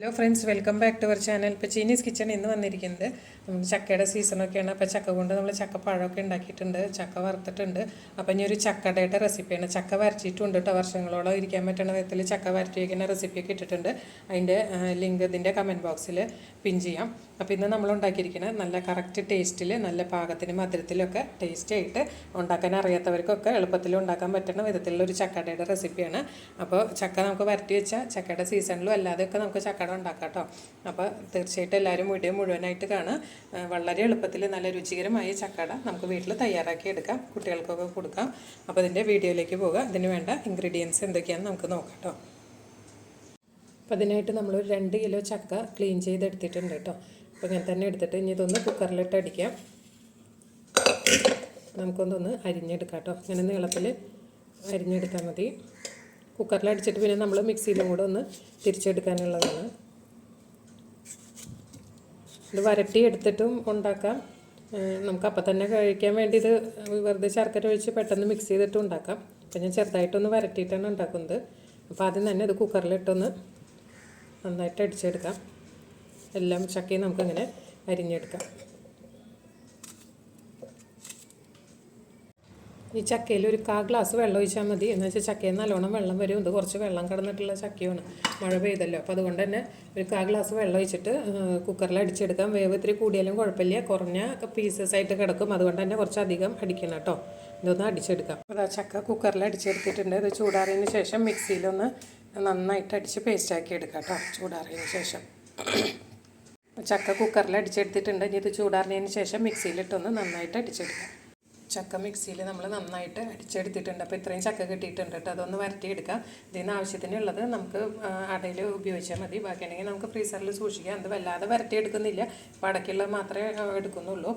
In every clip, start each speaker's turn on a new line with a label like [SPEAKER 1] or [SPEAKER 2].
[SPEAKER 1] Hello friends welcome back to our channel ഇപ്പോൾ Chinese kitchen ഇന്ന് വന്നിരിക്കുന്നത്. നമുക്ക് ചക്കയുടെ സീസണൊക്കെയാണ് അപ്പോൾ ചക്ക കൊണ്ട് നമ്മൾ ചക്കപ്പഴമൊക്കെ ഉണ്ടാക്കിയിട്ടുണ്ട്. ചക്ക വറുത്തിട്ടുണ്ട്. അപ്പോൾ ഇനി ഒരു ചക്കടയുടെ റെസിപ്പിയാണ് ചക്ക വരച്ചിട്ടുണ്ട് കേട്ടോ വർഷങ്ങളോളം ഇരിക്കാൻ പറ്റുന്ന വിധത്തിൽ ചക്ക വരട്ടി വയ്ക്കുന്ന റെസിപ്പിയൊക്കെ ഇട്ടിട്ടുണ്ട്. അതിന്റെ ലിങ്ക് ഇതിന്റെ കമന്റ് ബോക്സിൽ പിൻ ചെയ്യാം. അപ്പോൾ ഇന്ന് നമ്മൾ ഉണ്ടാക്കിയിരിക്കുന്നത് നല്ല കറക്റ്റ് ടേസ്റ്റിൽ നല്ല പാകത്തിന് മധുരത്തിലൊക്കെ ടേസ്റ്റ് ആയിട്ട് ഉണ്ടാക്കാൻ അറിയാത്തവർക്കൊക്കെ എളുപ്പത്തിൽ ഉണ്ടാക്കാൻ പറ്റുന്ന വിധത്തിലുള്ള ഒരു ചക്കടയുടെ റെസിപ്പിയാണ് അപ്പോൾ ചക്ക നമുക്ക് വരട്ടി വെച്ചാൽ ചക്കയുടെ സീസണിലും അല്ലാതെയൊക്കെ നമുക്ക് ചക്കട ഉണ്ടാക്കാം കേട്ടോ അപ്പോൾ തീർച്ചയായിട്ടും എല്ലാവരും വീഡിയോ മുഴുവനായിട്ട് കാണുക. വളരെ എളുപ്പത്തിൽ നല്ല രുചികരമായ ചക്കട നമുക്ക് വീട്ടിൽ തയ്യാറാക്കി എടുക്കാം. കുട്ടികൾക്കൊക്കെ കൊടുക്കാം. അപ്പോൾ ഇതിന്റെ വീഡിയോയിലേക്ക് പോകുക ഇതിന് വേണ്ട ഇൻഗ്രീഡിയൻസ് എന്തൊക്കെയാണെന്ന് നമുക്ക് നോക്കാം കേട്ടോ അപ്പോൾ അതിനായിട്ട് നമ്മൾ ഒരു രണ്ട് കിലോ ചക്ക ക്ലീൻ ചെയ്തെടുത്തിട്ടുണ്ട് കേട്ടോ അപ്പോൾ ഇങ്ങനെ തന്നെ എടുത്തിട്ട് ഇനി ഇതൊന്ന് കുക്കറിലിട്ട് അടിക്കാം. നമുക്കൊന്നൊന്ന് അരിഞ്ഞെടുക്കാം കേട്ടോ. ഇങ്ങനെ നീളത്തിൽ അരിഞ്ഞെടുത്താൽ മതി. കുക്കറിൽ അടിച്ചിട്ട് പിന്നെ നമ്മൾ മിക്സിയിലും കൂടെ ഒന്ന് തിരിച്ചെടുക്കാനുള്ളതാണ്. ഇത് വരട്ടി എടുത്തിട്ടും ഉണ്ടാക്കാം. നമുക്ക് അപ്പം തന്നെ കഴിക്കാൻ വേണ്ടി ഇത് വെറുതെ ശർക്കര ഒഴിച്ച് പെട്ടെന്ന് മിക്സ് ചെയ്തിട്ട് ഉണ്ടാക്കാം. അപ്പം ഞാൻ ചെറുതായിട്ടൊന്ന് വരട്ടിയിട്ടാണ് ഉണ്ടാക്കുന്നത്. അപ്പോൾ ആദ്യം തന്നെ ഇത് കുക്കറിലിട്ടൊന്ന് നന്നായിട്ട് അടിച്ചെടുക്കാം. എല്ലാം ചക്കയും നമുക്കിങ്ങനെ അരിഞ്ഞെടുക്കാം. ഈ ചക്കയിൽ ഒരു കാ ഗ്ലാസ് വെള്ളം ഒഴിച്ചാൽ മതി. എന്ന് വെച്ചാൽ ചക്കയിൽ നല്ലോണം വെള്ളം വരും. ഇത് കുറച്ച് വെള്ളം കടന്നിട്ടുള്ള ചക്കയാണ്. മഴ പെയ്തല്ലോ. അപ്പോൾ അതുകൊണ്ട് തന്നെ ഒരു കാ ഗ്ലാസ് വെള്ളം ഒഴിച്ചിട്ട് കുക്കറിൽ അടിച്ചെടുക്കാം. വേവ് ഇത്തിരി കൂടിയാലും കുഴപ്പമില്ല. കുറഞ്ഞ പീസസ് ആയിട്ട് കിടക്കും. അതുകൊണ്ട് തന്നെ കുറച്ച് അധികം അടിക്കണം കേട്ടോ. ഇതൊന്ന് അടിച്ചെടുക്കാം. അതാ ചക്ക കുക്കറിൽ അടിച്ചെടുത്തിട്ടുണ്ട്. ഇത് ചൂടാറിയതിന് ശേഷം മിക്സിയിലൊന്ന് നന്നായിട്ട് അടിച്ച് പേസ്റ്റാക്കി എടുക്കാം കേട്ടോ. ചൂടാറിയതിന് ശേഷം. ചക്ക കുക്കറിൽ അടിച്ചെടുത്തിട്ടുണ്ട്. ഇനി ഇത് ചൂടാറിഞ്ഞതിന് ശേഷം മിക്സിയിലിട്ടൊന്ന് നന്നായിട്ട് അടിച്ചെടുക്കാം. ചക്ക മിക്സിയിൽ നമ്മൾ നന്നായിട്ട് അടിച്ചെടുത്തിട്ടുണ്ട്. അപ്പോൾ ഇത്രയും ചക്ക കിട്ടിയിട്ടുണ്ട് കേട്ടോ അതൊന്ന് വരട്ടിയെടുക്കാം. ഇതിന് ആവശ്യത്തിനുള്ളത് നമുക്ക് അടയിൽ ഉപയോഗിച്ചാൽ മതി. ബാക്കിയാണെങ്കിൽ നമുക്ക് ഫ്രീസറിൽ സൂക്ഷിക്കാം. അത് വല്ലാതെ വരട്ടിയെടുക്കുന്നില്ല. അപ്പോൾ അടയ്ക്കുള്ളത് മാത്രമേ എടുക്കുന്നുള്ളൂ.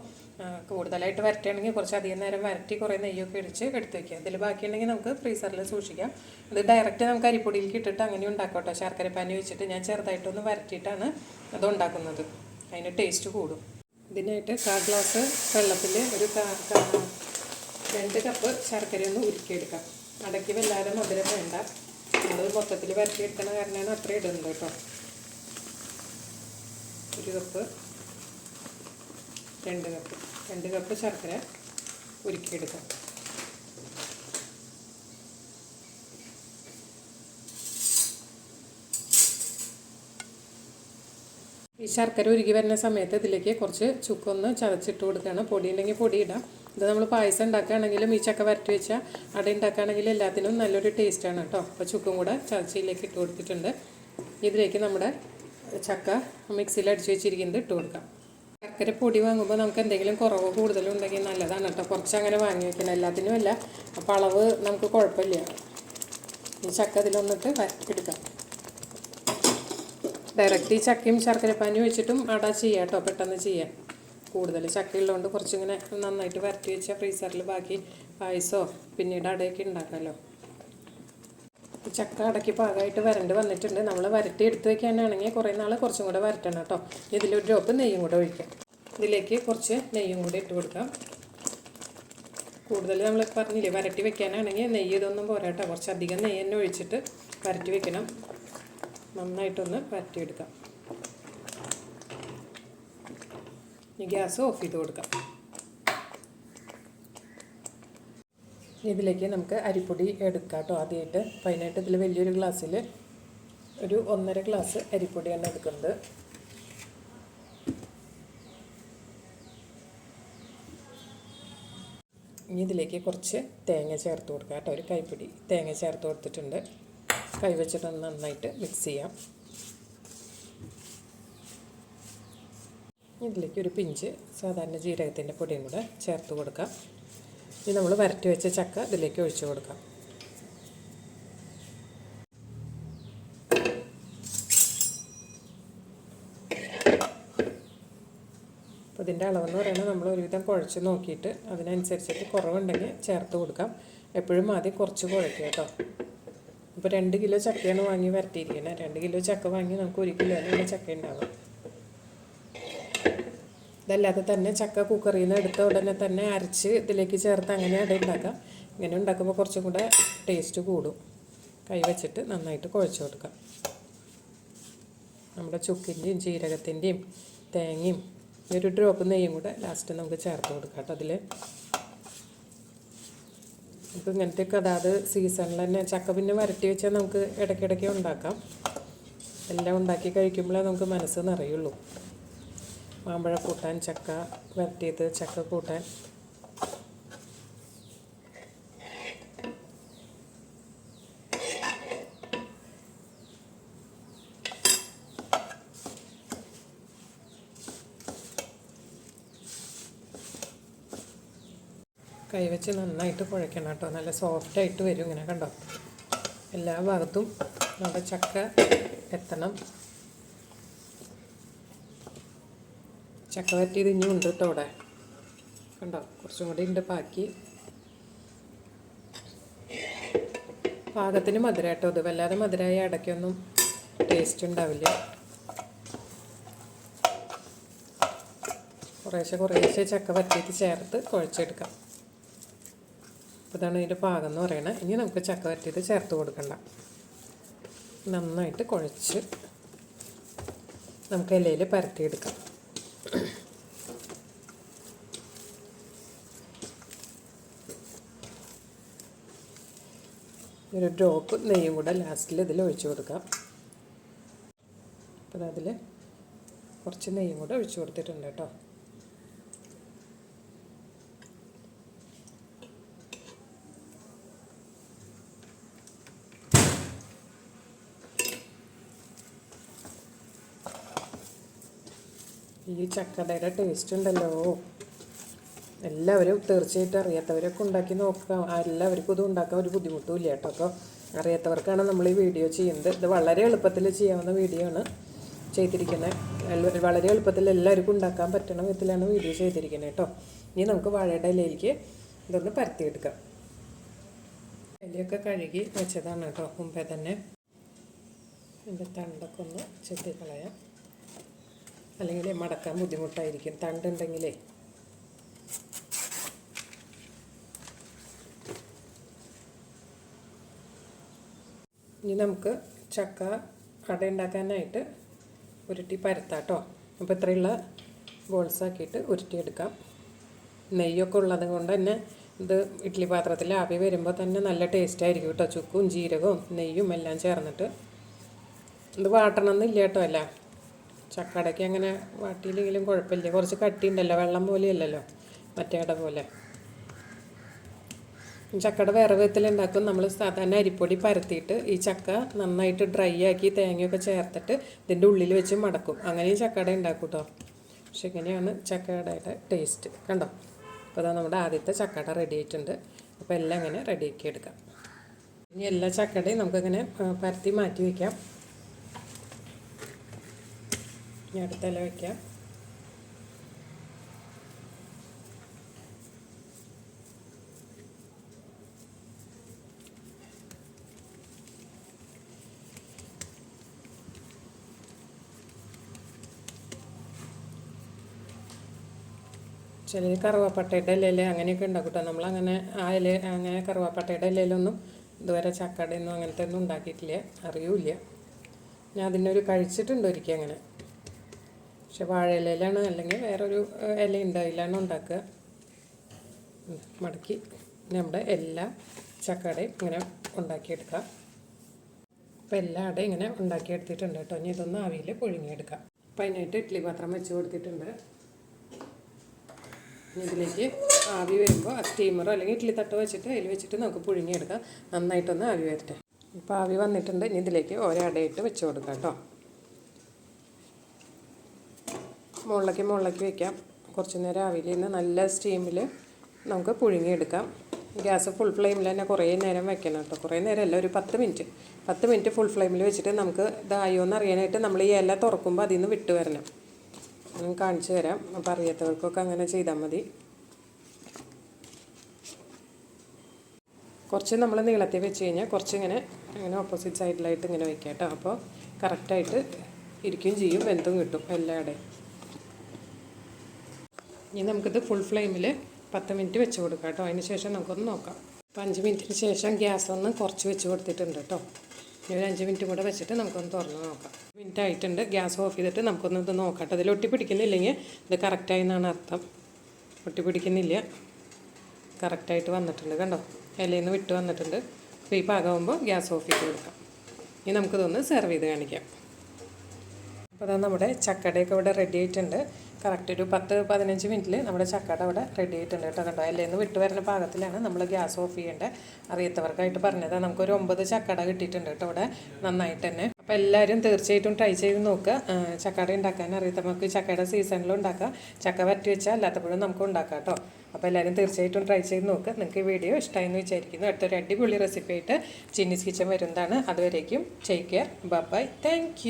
[SPEAKER 1] കൂടുതലായിട്ട് വരട്ടുകയാണെങ്കിൽ കുറച്ച് അധികം നേരം വരട്ടി കുറേ നെയ്യൊക്കെ ഇടിച്ച് എടുത്ത് വയ്ക്കുക അതിൽ ബാക്കിയുണ്ടെങ്കിൽ നമുക്ക് ഫ്രീസറിൽ സൂക്ഷിക്കാം. ഇത് ഡയറക്റ്റ് നമുക്ക് അരിപ്പൊടിയിലേക്ക് ഇട്ടിട്ട് അങ്ങനെ ഉണ്ടാക്കാം ശർക്കര പാനി വെച്ചിട്ട് ഞാൻ ചെറുതായിട്ടൊന്ന് വരട്ടിയിട്ടാണ് അത് ഉണ്ടാക്കുന്നത്. അതിന് ടേസ്റ്റ് കൂടും. ഇതിനായിട്ട് കാ ഗ്ലാസ് വെള്ളത്തിൽ ഒരു രണ്ട് കപ്പ് ശർക്കര ഒന്ന് ഉരുക്കിയെടുക്കാം. അടക്കി വല്ലാതെ മധുരം വേണ്ട. നമ്മൾ മൊത്തത്തിൽ വരട്ടിയെടുക്കണ കാരണമാണ് അത്ര ഇടുന്നത് കേട്ടോ. ഒരു കപ്പ് രണ്ട് കപ്പ് രണ്ട് കപ്പ് ശർക്കര ഉരുക്കിയെടുക്കാം. ഈ ശർക്കര ഉരുകി വരുന്ന സമയത്ത് ഇതിലേക്ക് കുറച്ച് ചുക്കൊന്ന് ചതച്ചിട്ട് കൊടുക്കുകയാണ് പൊടി ഉണ്ടെങ്കിൽ പൊടി ഇടാം. ഇത് നമ്മൾ പായസം ഉണ്ടാക്കുകയാണെങ്കിലും ഈ ചക്ക വരട്ടി വെച്ചാൽ അട ഉണ്ടാക്കുകയാണെങ്കിലും എല്ലാത്തിനും നല്ലൊരു ടേസ്റ്റാണ് കേട്ടോ. അപ്പോൾ ചുക്കും കൂടെ ചതച്ചിലേക്ക് ഇട്ട് കൊടുത്തിട്ടുണ്ട്. ഇതിലേക്ക് നമ്മുടെ ചക്ക മിക്സിയിൽ അടിച്ച് വെച്ചിരിക്കുന്നത് ഇട്ട് കൊടുക്കാം. ശർക്കര പൊടി വാങ്ങുമ്പോൾ നമുക്ക് എന്തെങ്കിലും കുറവ് കൂടുതലുണ്ടെങ്കിൽ നല്ലതാണ് കേട്ടോ. കുറച്ച് അങ്ങനെ വാങ്ങി വെക്കണം. എല്ലാത്തിനും അല്ല. അപ്പോൾ അളവ് നമുക്ക് കുഴപ്പമില്ല. ഈ ചക്ക ഇതിലൊന്നിട്ട് വരട്ടിയെടുക്കാം ഡയറക്റ്റ് ഈ ചക്കയും ശർക്കരപ്പാനി വെച്ചിട്ടും അട ചെയ്യാം കേട്ടോ. പെട്ടെന്ന് ചെയ്യാം. കൂടുതൽ ചക്കയുള്ളതുകൊണ്ട് കുറച്ചിങ്ങനെ നന്നായിട്ട് വരട്ടി വെച്ചാൽ ഫ്രീസറിൽ ബാക്കി പായസമോ പിന്നീട് അടയൊക്കെ ഉണ്ടാക്കാമല്ലോ ചക്ക അടക്കി പാകമായിട്ട് വരണ്ട് വന്നിട്ടുണ്ട്. നമ്മൾ വരട്ടി എടുത്ത് വെക്കാനാണെങ്കിൽ കുറേ നാൾ കുറച്ചും കൂടെ വരട്ടണം കേട്ടോ. ഇതിലൊരു ഡ്രോപ്പ് നെയ്യും കൂടെ ഒഴിക്കാം. ഇതിലേക്ക് കുറച്ച് നെയ്യും കൂടെ ഇട്ട് കൊടുക്കാം. കൂടുതൽ നമ്മൾ പറഞ്ഞില്ലേ വരട്ടി വെക്കാനാണെങ്കിൽ നെയ്യ് ഇതൊന്നും പോരാ കേട്ടോ. കുറച്ചധികം നെയ്യ് തന്നെ ഒഴിച്ചിട്ട് വരട്ടി വെക്കണം. നന്നായിട്ടൊന്ന് വരട്ടിയെടുക്കാം. ഇനി ഗ്യാസ് ഓഫ് ചെയ്ത് കൊടുക്കാം. ഇതിലേക്ക് നമുക്ക് അരിപ്പൊടി എടുക്കാം കേട്ടോ. ആദ്യമായിട്ട് ഫൈനായിട്ട് ഇതിൽ വലിയൊരു ഗ്ലാസ്സിൽ ഒരു ഒന്നര ഗ്ലാസ് അരിപ്പൊടിയാണ് എടുക്കുന്നത്. ഇനി ഇതിലേക്ക് കുറച്ച് തേങ്ങ ചേർത്ത് കൊടുക്കാം കേട്ടോ. ഒരു കൈപ്പിടി തേങ്ങ ചേർത്ത് കൊടുത്തിട്ടുണ്ട്. കൈ വെച്ചിട്ടൊന്ന് നന്നായിട്ട് മിക്സ് ചെയ്യാം. ഇതിലേക്ക് ഒരു പിഞ്ച് സാധാരണ ജീരകത്തിന്റെ പൊടിയും കൂടെ ചേർത്ത് കൊടുക്കാം. ഇനി നമ്മൾ വരട്ടി വെച്ച ചക്ക ഇതിലേക്ക് ഒഴിച്ചു കൊടുക്കാം. അപ്പോൾ ഇതിന്റെ അളവെന്ന് പറയുന്നത് നമ്മൾ ഒരുവിധം കുഴച്ച് നോക്കിയിട്ട് അതിനനുസരിച്ചിട്ട് കുറവുണ്ടെങ്കിൽ ചേർത്ത് കൊടുക്കാം. എപ്പോഴും ആദ്യം കുറച്ച് കുഴക്കുക കേട്ടോ. ഇപ്പോൾ രണ്ട് കിലോ ചക്കയാണ് വാങ്ങി വരട്ടിയിരിക്കുന്നത്. രണ്ട് കിലോ ചക്ക വാങ്ങി നമുക്ക് ഒരു കിലോയിലുള്ള ചക്ക ഉണ്ടാവും. ഇതല്ലാതെ തന്നെ ചക്ക കുക്കറിൽ നിന്ന് എടുത്ത ഉടനെ തന്നെ അരച്ച് ഇതിലേക്ക് ചേർത്ത് അങ്ങനെ അട ഉണ്ടാക്കാം ഇങ്ങനെ ഉണ്ടാക്കുമ്പോൾ കുറച്ചും കൂടെ ടേസ്റ്റ് കൂടും. കൈ വെച്ചിട്ട് നന്നായിട്ട് കുഴച്ച് കൊടുക്കാം നമ്മുടെ ചുക്കിന്റെയും ജീരകത്തിന്റെയും തേങ്ങയും ഒരു ഡ്രോപ്പ് നെയ്യും കൂടെ ലാസ്റ്റ് നമുക്ക് ചേർത്ത് കൊടുക്കാം കേട്ടോ അതിൽ നമുക്ക് ഇങ്ങനത്തെയൊക്കെ അതാത് സീസണിൽ തന്നെ ചക്ക പിന്നെ വരട്ടി വെച്ചാൽ നമുക്ക് ഇടയ്ക്കിടയ്ക്ക് ഉണ്ടാക്കാം. എല്ലാം ഉണ്ടാക്കി കഴിക്കുമ്പോഴേ നമുക്ക് മനസ്സ് നിറയുള്ളൂ. മാമ്പഴ കൂട്ടാൻ ചക്ക വരട്ടിയത് ചക്ക കൂട്ടാൻ. കൈവച്ച് നന്നായിട്ട് കുഴയ്ക്കണം കേട്ടോ. നല്ല സോഫ്റ്റായിട്ട് വരും ഇങ്ങനെ കണ്ടോ. എല്ലാ ഭാഗത്തും നമ്മുടെ ചക്ക എത്തണം. ചക്ക വരട്ടിയത് ഇനിയും ഉണ്ട് കേട്ടോ അവിടെ. കണ്ടോ? കുറച്ചും കൂടി ഉണ്ട് ബാക്കി. പാകത്തിന് മധുരം കേട്ടോ ഇത്. വല്ലാതെ മധുരമായ അടയ്ക്കൊന്നും ടേസ്റ്റ് ഉണ്ടാവില്ല. കുറേശ്ശെ കുറേശ്ശെ ചക്ക വറ്റിയിട്ട് ചേർത്ത് കുഴച്ചെടുക്കാം. അപ്പോൾ ഇതാണ് ഇതിന്റെ പാകം എന്ന് പറയുന്നത് ഇനി നമുക്ക് ചക്ക വരട്ടിയത് ചേർത്ത് കൊടുക്കണ്ട. നന്നായിട്ട് കുഴച്ച് നമുക്ക് ഇലയിൽ പരത്തിയെടുക്കാം. ഒരു ഡ്രോപ്പ് നെയ്യും കൂടെ ലാസ്റ്റിൽ ഇതിൽ ഒഴിച്ചു കൊടുക്കാം. അപ്പോൾ അതിൽ കുറച്ച് നെയ്യും കൂടെ ഒഴിച്ചു കൊടുത്തിട്ടുണ്ട് കേട്ടോ. ഈ ചക്കടയുടെ ടേസ്റ്റ് ഉണ്ടല്ലോ. എല്ലാവരും തീർച്ചയായിട്ടും അറിയാത്തവരൊക്കെ ഉണ്ടാക്കി നോക്കാം എല്ലാവർക്കും ഇത് ഉണ്ടാക്കാൻ ഒരു ബുദ്ധിമുട്ടുമില്ല കേട്ടോ. അപ്പോൾ അറിയാത്തവർക്കാണ് നമ്മൾ ഈ വീഡിയോ ചെയ്യുന്നത്. ഇത് വളരെ എളുപ്പത്തിൽ ചെയ്യാവുന്ന വീഡിയോ ആണ് ചെയ്തിരിക്കുന്നത്. വളരെ എളുപ്പത്തിൽ എല്ലാവർക്കും ഉണ്ടാക്കാൻ പറ്റണ വിധത്തിലാണ് വീഡിയോ ചെയ്തിരിക്കുന്നത് കേട്ടോ. ഇനി നമുക്ക് വാഴയുടെ ഇലയിലേക്ക് ഇതൊന്ന് പരത്തിയെടുക്കാം. ഇലയൊക്കെ കഴുകി വെച്ചതാണ് കേട്ടോ മുമ്പേ തന്നെ. എന്റെ തണ്ടൊക്കെ ഒന്ന് ചെത്തിക്കളയാം. അല്ലെങ്കിൽ മടക്കാൻ ബുദ്ധിമുട്ടായിരിക്കും. തണ്ടുണ്ടെങ്കിലേ. ഇനി നമുക്ക് ചക്ക കട ഉണ്ടാക്കാനായിട്ട് ഉരുട്ടി പരത്താട്ടോ. അപ്പോൾ ഇത്രയുള്ള ബോൾസ് ആക്കിയിട്ട് ഉരുട്ടിയെടുക്കാം. നെയ്യൊക്കെ ഉള്ളത് കൊണ്ട് തന്നെ ഇത് ഇഡ്ഡലി പാത്രത്തിൽ ആവി വരുമ്പോൾ തന്നെ നല്ല ടേസ്റ്റ് ആയിരിക്കും കേട്ടോ ചുക്കും ജീരകവും നെയ്യും എല്ലാം ചേർന്നിട്ട്. ഇത് വാട്ടണം എന്നില്ല കേട്ടോ അല്ല. ചക്കടയ്ക്ക് അങ്ങനെ വാട്ടിയില്ലെങ്കിലും കുഴപ്പമില്ല. കുറച്ച് കട്ടിയുണ്ടല്ലോ. വെള്ളം പോലെയല്ലല്ലോ. മറ്റേ അട പോലെ. ചക്കട വേറെ വിധത്തിൽ ഉണ്ടാക്കും നമ്മൾ സാധാരണ അരിപ്പൊടി പരത്തിയിട്ട് ഈ ചക്ക നന്നായിട്ട് ഡ്രൈ ആക്കി തേങ്ങയൊക്കെ ചേർത്തിട്ട് ഇതിന്റെ ഉള്ളിൽ വെച്ച് മടക്കും. അങ്ങനെയും ചക്കട ഉണ്ടാക്കും കേട്ടോ പക്ഷെ ഇങ്ങനെയാണ് ചക്കടയുടെ ടേസ്റ്റ് കണ്ടോ? അപ്പോൾ അതാ നമ്മുടെ ആദ്യത്തെ ചക്കട റെഡി ആയിട്ടുണ്ട്. അപ്പോൾ എല്ലാം ഇങ്ങനെ റെഡിയാക്കി എടുക്കാം. ഇനി എല്ലാ ചക്കടയും നമുക്കിങ്ങനെ പരത്തി മാറ്റി വയ്ക്കാം ഇനി അടുത്തെല്ലാം വയ്ക്കാം ചിലർ കറുവാപ്പട്ടയുടെ ഇലയിൽ അങ്ങനെയൊക്കെ ഉണ്ടാക്കും കേട്ടോ നമ്മളങ്ങനെ ആ ഇല അങ്ങനെ കറുവാപ്പട്ടയുടെ ഇലയിലൊന്നും ഇതുവരെ ചക്കടയൊന്നും അങ്ങനത്തെ ഒന്നും ഉണ്ടാക്കിയിട്ടില്ല. അറിയൂല ഞാൻ അതിനൊരു കഴിച്ചിട്ടുണ്ട് ഒരിക്കൽ അങ്ങനെ. പക്ഷെ വാഴ ഇലയിലാണ്. അല്ലെങ്കിൽ വേറൊരു ഇല ഉണ്ടായില്ലാണ് ഉണ്ടാക്കുക. മടക്കി നമ്മുടെ എല്ലാ ചക്കടയും ഇങ്ങനെ ഉണ്ടാക്കിയെടുക്കാം. അപ്പോൾ എല്ലാ അടയും ഇങ്ങനെ ഉണ്ടാക്കിയെടുത്തിട്ടുണ്ട് കേട്ടോ ഇനി ഇതൊന്ന് ആവിയിൽ പുഴുങ്ങിയെടുക്കാം. അപ്പം അതിനായിട്ട് ഇഡ്ഡലി പാത്രം വെച്ച് കൊടുത്തിട്ടുണ്ട്. ഇതിലേക്ക് ആവി വരുമ്പോൾ ആ സ്റ്റീമറോ അല്ലെങ്കിൽ ഇഡ്ഡലി തട്ട് വെച്ചിട്ട് അതിൽ വെച്ചിട്ട് നമുക്ക് പുഴുങ്ങിയെടുക്കാം. നന്നായിട്ടൊന്ന് ആവി വരട്ടെ. ഇപ്പോൾ ആവി വന്നിട്ടുണ്ട്. ഇനി ഇതിലേക്ക് ഓരോ അടയിട്ട് വെച്ച് കൊടുക്കാം കേട്ടോ. മുകളിലേക്ക് മുകളിലേക്ക് വെക്കാം. കുറച്ച് നേരം ആവിയിൽ നിന്ന് നല്ല സ്റ്റീമിൽ നമുക്ക് പുഴുങ്ങിയെടുക്കാം. ഗ്യാസ് ഫുൾ ഫ്ലെയിമിൽ തന്നെ കുറേ നേരം വെക്കണം കേട്ടോ. കുറേ നേരമല്ല ഒരു പത്ത് മിനിറ്റ് പത്ത് മിനിറ്റ് ഫുൾ ഫ്ലെയിമിൽ വെച്ചിട്ട് നമുക്ക് ഇതായോ എന്ന് അറിയാനായിട്ട് നമ്മൾ ഈ ഇല തുറക്കുമ്പോൾ അതിൽ നിന്ന് വിട്ട് വരണം. കാണിച്ചു തരാം. അപ്പോൾ അറിയാത്തവർക്കൊക്കെ അങ്ങനെ ചെയ്താൽ മതി. കുറച്ച് നമ്മൾ നീളത്തിൽ വെച്ച് കഴിഞ്ഞാൽ കുറച്ച് ഇങ്ങനെ അങ്ങനെ ഓപ്പോസിറ്റ് സൈഡിലായിട്ട് ഇങ്ങനെ വയ്ക്കാം കേട്ടോ അപ്പോൾ കറക്റ്റായിട്ട് ഇരിക്കുകയും ചെയ്യും. വെന്തും കിട്ടും എല്ലായിടെയും ഇനി നമുക്കിത് ഫുൾ ഫ്ലെയിമിൽ പത്ത് മിനിറ്റ് വെച്ച് കൊടുക്കാം കേട്ടോ അതിന് ശേഷം നമുക്കൊന്ന് നോക്കാം. അപ്പോൾ അഞ്ച് മിനിറ്റിന് ശേഷം ഗ്യാസ് ഒന്ന് കുറച്ച് വെച്ച് കൊടുത്തിട്ടുണ്ട് കേട്ടോ ഇനി ഒരു അഞ്ച് മിനിറ്റ് കൂടെ വെച്ചിട്ട് നമുക്കൊന്ന് തുറന്ന് നോക്കാം. മിനിറ്റ് ആയിട്ടുണ്ട് ഗ്യാസ് ഓഫ് ചെയ്തിട്ട് നമുക്കൊന്ന് ഇത് നോക്കട്ടെ. അതിൽ ഒട്ടി പിടിക്കുന്നില്ലെങ്കിൽ ഇത് കറക്റ്റായി എന്നാണ് അർത്ഥം. ഒട്ടി പിടിക്കുന്നില്ല. കറക്റ്റായിട്ട് വന്നിട്ടുണ്ട് കണ്ടോ? ഇലയിൽ നിന്ന് വിട്ട് വന്നിട്ടുണ്ട്. അപ്പോൾ ഈ പാകമാകുമ്പോൾ ഗ്യാസ് ഓഫ് ചെയ്ത് കൊടുക്കാം. ഇനി നമുക്കിതൊന്ന് സെർവ് ചെയ്ത് കാണിക്കാം. അപ്പോൾ അതാ നമ്മുടെ ചക്കടയൊക്കെ ഇവിടെ റെഡി ആയിട്ടുണ്ട്. കറക്റ്റ് ഒരു പത്ത് പതിനഞ്ച് മിനിറ്റിൽ നമ്മുടെ ചക്കട അവിടെ റെഡി ആയിട്ടുണ്ട് കേട്ടോ. കണ്ടോ? അല്ലേന്ന് വിട്ട് വരുന്ന പാകത്തിലാണ് നമ്മൾ ഗ്യാസ് ഓഫ് ചെയ്യേണ്ടത് അറിയാത്തവർക്കായിട്ട് പറഞ്ഞത്. നമുക്കൊരു ഒമ്പത് ചക്കട കിട്ടിയിട്ടുണ്ട് കേട്ടോ ഇവിടെ. നന്നായിട്ട് തന്നെ. അപ്പോൾ എല്ലാവരും തീർച്ചയായിട്ടും ട്രൈ ചെയ്ത് നോക്കുക. ചക്കട ഉണ്ടാക്കാൻ അറിയാത്തവർക്ക് ചക്കയുടെ സീസണിലും ഉണ്ടാക്കാം. ചക്ക വറ്റി വെച്ചാൽ അല്ലാത്തപ്പോഴും നമുക്ക് ഉണ്ടാക്കാം കേട്ടോ. അപ്പോൾ എല്ലാവരും തീർച്ചയായിട്ടും ട്രൈ ചെയ്ത് നോക്കുക. നിങ്ങൾക്ക് ഈ വീഡിയോ ഇഷ്ടമായി എന്ന് വിചാരിക്കുന്നു. അടുത്തൊരു അടിപൊളി റെസിപ്പി ആയിട്ട് ചിന്നീസ് കിച്ചൻ വരുന്നതാണ്. അതുവരേക്കും ടേക്ക് കെയർ ബൈ താങ്ക്